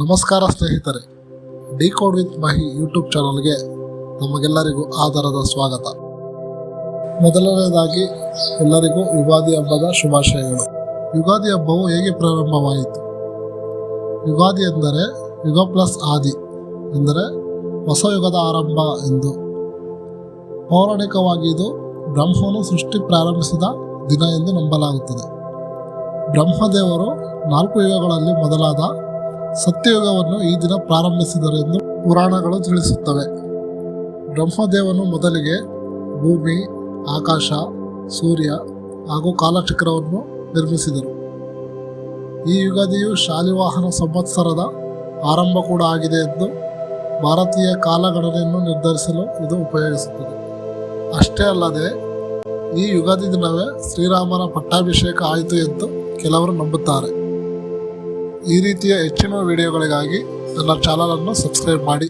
ನಮಸ್ಕಾರ ಸ್ನೇಹಿತರೆ, decode with Mahi YouTube ಚಾನಲ್ಗೆ ನಮಗೆಲ್ಲರಿಗೂ ಆಧಾರದ ಸ್ವಾಗತ. ಮೊದಲನೇದಾಗಿ, ಎಲ್ಲರಿಗೂ ಯುಗಾದಿ ಹಬ್ಬದ ಶುಭಾಶಯಗಳು. ಯುಗಾದಿ ಹಬ್ಬವು ಹೇಗೆ ಪ್ರಾರಂಭವಾಯಿತು? ಯುಗಾದಿ ಎಂದರೆ ಯುಗ ಪ್ಲಸ್ ಆದಿ, ಎಂದರೆ ಹೊಸ ಯುಗದ ಆರಂಭ ಎಂದು. ಪೌರಾಣಿಕವಾಗಿ ಇದು ಬ್ರಹ್ಮನು ಸೃಷ್ಟಿ ಪ್ರಾರಂಭಿಸಿದ ದಿನ ಎಂದು ನಂಬಲಾಗುತ್ತದೆ. ಬ್ರಹ್ಮದೇವರು ನಾಲ್ಕು ಯುಗಗಳಲ್ಲಿ ಮೊದಲಾದ ಸತ್ಯಯುಗವನ್ನು ಈ ದಿನ ಪ್ರಾರಂಭಿಸಿದರು ಎಂದು ಪುರಾಣಗಳು ತಿಳಿಸುತ್ತವೆ. ಬ್ರಹ್ಮದೇವನು ಮೊದಲಿಗೆ ಭೂಮಿ, ಆಕಾಶ, ಸೂರ್ಯ ಹಾಗೂ ಕಾಲಚಕ್ರವನ್ನು ನಿರ್ಮಿಸಿದರು. ಈ ಯುಗಾದಿಯು ಶಾಲಿವಾಹನ ಸಂವತ್ಸರದ ಆರಂಭ ಕೂಡ ಆಗಿದೆ ಎಂದು ಭಾರತೀಯ ಕಾಲಗಣನೆಯನ್ನು ನಿರ್ಧರಿಸಲು ಇದು ಉಪಯೋಗಿಸುತ್ತದೆ. ಅಷ್ಟೇ ಅಲ್ಲದೆ, ಈ ಯುಗಾದಿ ದಿನವೇ ಶ್ರೀರಾಮನ ಪಟ್ಟಾಭಿಷೇಕ ಆಯಿತು ಎಂದು ಕೆಲವರು ನಂಬುತ್ತಾರೆ. ಈ ರೀತಿಯ ಹೆಚ್ಚಿನ ವಿಡಿಯೋಗಳಿಗಾಗಿ ನನ್ನ ಚಾನಲನ್ನು ಸಬ್ಸ್ಕ್ರೈಬ್ ಮಾಡಿ.